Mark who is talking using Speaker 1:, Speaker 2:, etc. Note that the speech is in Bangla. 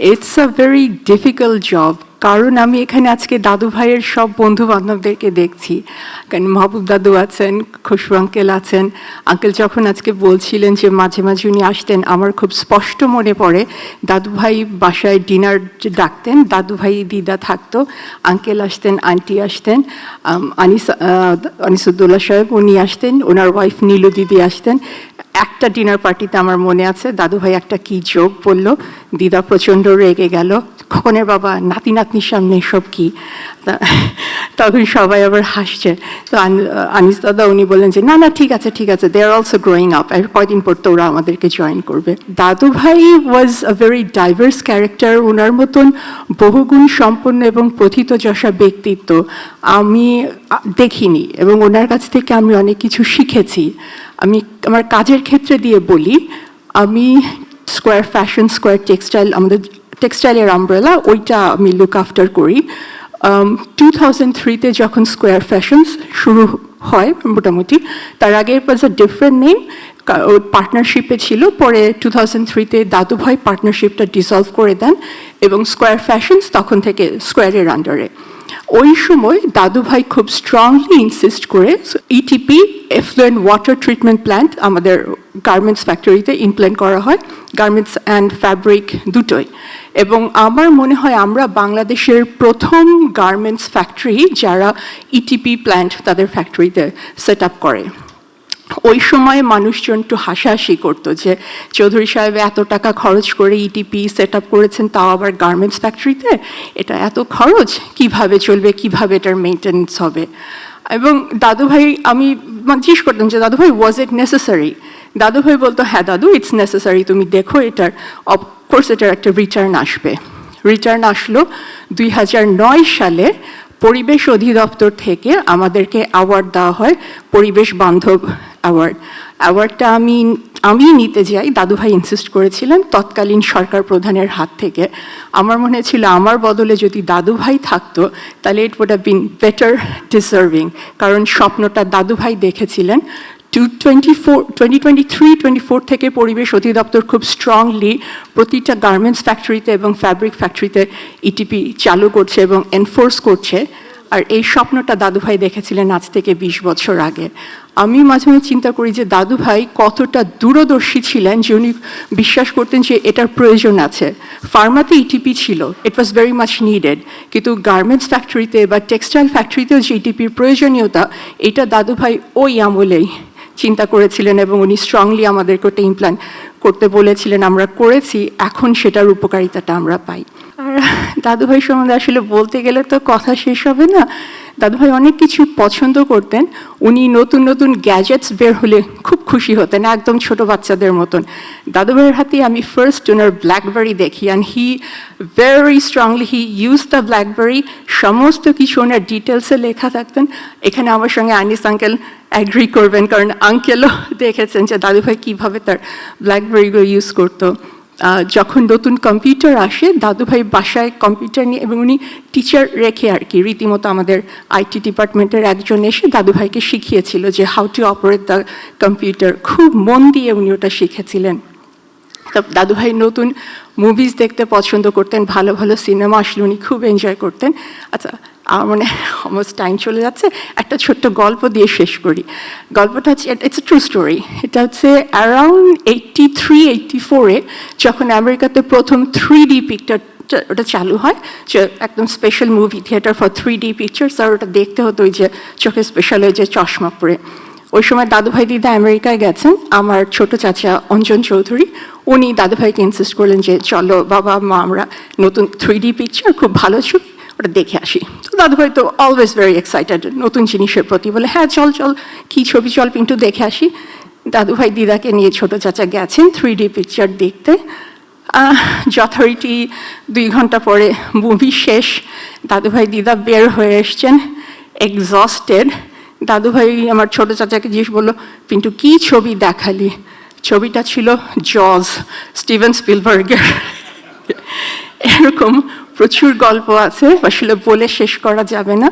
Speaker 1: It's a very difficult job কারণ আমি এখানে আজকে দাদু ভাইয়ের সব বন্ধু বান্ধবদেরকে দেখছি। কারণ মাহবুব দাদু আছেন খুশবু আঙ্কেল আছেন। আঙ্কেল যখন আজকে বলছিলেন যে মাঝে মাঝে উনি আসতেন আমার খুব স্পষ্ট মনে পড়ে দাদু ভাই বাসায় ডিনার ডাকতেন দাদু ভাই দিদা থাকতো আঙ্কেল আসতেন আন্টি আসতেন আনিস আহ, আনিসুদ্দৌলা সাহেব উনি আসতেন ওনার ওয়াইফ নীলু দিদি আসতেন। একটা ডিনার পার্টিতে আমার মনে আছে দাদু ভাই একটা কি যোগ বলল, দিদা প্রচণ্ড রেগে গেল। খোকনের বাবা, নাতি, নাতনির সামনে সব কি? তখন সবাই আবার হাসছে। তো আন- আনিস দাদা উনি বললেন যে, না না, ঠিক আছে ঠিক আছে they are also growing up আর কয়দিন পর তো ওরা আমাদেরকে জয়েন করবে? দাদু ভাই was a very diverse character ওনার মতন বহুগুণ সম্পন্ন এবং প্রথিতযশা ব্যক্তিত্ব আমি দেখিনি এবং ওনার কাছ থেকে আমি অনেক কিছু শিখেছি। আমি আমার কাজের ক্ষেত্রে দিয়ে বলি, আমি স্কোয়ার ফ্যাশন স্কোয়ার টেক্সটাইল আমাদের টেক্সটাইলের আমব্রেলা ওইটা আমি লুক আফটার করি। টু থাউজেন্ড থ্রিতে যখন স্কোয়ার ফ্যাশনস শুরু হয় মোটামুটি, তার আগে ওয়াজ আ ডিফারেন্ট নেম পার্টনারশিপে ছিল, পরে টু থাউজেন্ড থ্রিতে দাদুভাই পার্টনারশিপটা ডিসলভ করে দেন, এবং স্কোয়ার ফ্যাশনস তখন থেকে স্কোয়ারের আন্ডারে ওই সময় দাদুভাই খুব স্ট্রংলি ইনসিস্ট করে E ETP effluent water treatment plant আমাদের গার্মেন্টস ফ্যাক্টরিতে ইমপ্ল্যান্ট করা হয় গার্মেন্টস অ্যান্ড ফ্যাব্রিক দুটোই। এবং আমার মনে হয় আমরা বাংলাদেশের প্রথম গার্মেন্টস ফ্যাক্টরি যারা ইটিপি প্ল্যান্ট তাদের ফ্যাক্টরিতে সেট আপ করে। ওই সময় মানুষজন একটু হাসাহাসি করতো যে, চৌধুরী সাহেব এত টাকা খরচ করে ইটিপি সেট আপ করেছেন, তাও আবার গার্মেন্টস ফ্যাক্টরিতে এটা এত খরচ? কীভাবে চলবে? কীভাবে এটার মেনটেন্স হবে? এবং দাদুভাই, আমি জিজ্ঞেস করতাম যে, দাদুভাই ওয়াজ ইট নেসেসারি দাদুভাই বলতো হ্যাঁ দাদু ইটস নেসেসারি তুমি দেখো এটার অফকোর্স এটার একটা রিটার্ন আসবে। রিটার্ন আসলো দুই হাজার নয় সালে পরিবেশ অধিদপ্তর থেকে আমাদেরকে অ্যাওয়ার্ড দেওয়া হয় পরিবেশ বান্ধব অ্যাওয়ার্ড অ্যাওয়ার্ডটা আমি আমি নিতে যাই। দাদুভাই ইনসিস্ট করেছিলেন তৎকালীন সরকার প্রধানের হাত থেকে। আমার মনে ছিল আমার বদলে যদি দাদুভাই থাকতো, তাহলে it would have been better deserving কারণ স্বপ্নটা দাদুভাই দেখেছিলেন। Two twenty four, twenty twenty three, twenty four থেকে পরিবেশ অধিদপ্তর খুব স্ট্রংলি প্রতিটা গার্মেন্টস ফ্যাক্টরিতে এবং ফ্যাব্রিক ফ্যাক্টরিতে ইটিপি চালু করছে এবং এনফোর্স করছে। আর এই স্বপ্নটা দাদুভাই দেখেছিলেন আজ থেকে বিশ বছর আগে। আমি মাঝে মাঝে চিন্তা করি যে দাদুভাই কতটা দূরদর্শী ছিলেন যে উনি বিশ্বাস করতেন যে এটার প্রয়োজন আছে। ফার্মাতে ইটিপি ছিল it was very much needed কিন্তু গার্মেন্টস ফ্যাক্টরিতে বা টেক্সটাইল ফ্যাক্টরিতেও যে ইটিপির প্রয়োজনীয়তা, এটা দাদুভাই ওই আমলেই চিন্তা করেছিলেন এবং উনি স্ট্রংলি আমাদেরকে ওটা করতে বলেছিলেন, আমরা করেছি, এখন সেটার উপকারিতাটা আমরা পাই। আর দাদুভাই সম্বন্ধে আসলে বলতে গেলে তো কথা শেষ হবে না। দাদুভাই অনেক কিছু পছন্দ করতেন। উনি নতুন নতুন গ্যাজেটস বের হলে খুব খুশি হতেন, একদম ছোট বাচ্চাদের মতন। দাদুভাইয়ের হাতে আমি ফার্স্ট ওনার ব্ল্যাকবেরি দেখি and he very strongly he use the BlackBerry সমস্ত কিছু ওনার ডিটেলসে লেখা থাকতেন। এখানে আমার সঙ্গে আনিস আঙ্কেল অ্যাগ্রি করবেন, কারণ আঙ্কেলও দেখেছেন যে দাদুভাই কীভাবে তার ব্ল্যাকবেরিগুলো ইউজ করতো। যখন নতুন কম্পিউটার আসে, দাদুভাই বাসায় কম্পিউটার নিয়ে এবং উনি টিচার রেখে আর কি, রীতিমতো আমাদের আইটি ডিপার্টমেন্টের একজন এসে দাদুভাইকে শিখিয়েছিল যে how to operate the computer খুব মন দিয়ে উনি ওটা শিখেছিলেন। দাদুভাই নতুন মুভিজ দেখতে পছন্দ করতেন, ভালো ভালো সিনেমা আসলে উনি খুব এনজয় করতেন। আচ্ছা আমার মনে অলমোস্ট টাইম চলে যাচ্ছে, একটা ছোট্ট গল্প দিয়ে শেষ করি। গল্পটা হচ্ছে ইটস এ ট্রু স্টোরি এটা হচ্ছে অ্যারাউন্ড এইটটি থ্রি এইটটি ফোরে যখন আমেরিকাতে প্রথম থ্রি ডি পিকচার ওটা চালু হয়, যে একদম special movie theatre for three D pictures আর ওটা দেখতে হতো ওই যে চোখে স্পেশাল ওই যে চশমা পরে। ওই সময় দাদুভাই দিদা আমেরিকায় গেছেন, আমার ছোট চাচা অঞ্জন চৌধুরী, উনি দাদুভাইকে ইনসিস্ট করলেন যে চলো বাবা মা আমরা নতুন থ্রি ডি পিকচার খুব ভালো ছবি। ওটা দেখে আসি। তো দাদুভাই তো অলওয়েজ ভেরি এক্সাইটেড নতুন জিনিসের প্রতি বলে হ্যাঁ চল চল, কী ছবি চল, পিন্টু, দেখে আসি। দাদুভাই দিদাকে নিয়ে ছোট চাচা গেছেন থ্রি ডি পিকচার দেখতে। যথারীতি দুই ঘণ্টা পরে মুভি শেষ। দাদুভাই দিদা বের হয়ে এসছেন এক্সস্টেড দাদুভাই আমার ছোট চাচাকে জিজ্ঞেস বলল পিন্টু, কি ছবি দেখালি? ছবিটা ছিল জজ স্টিভেন স্পিলবার্গের এরকম প্রচুর গল্প আছে আসলে বলে শেষ করা যাবে না।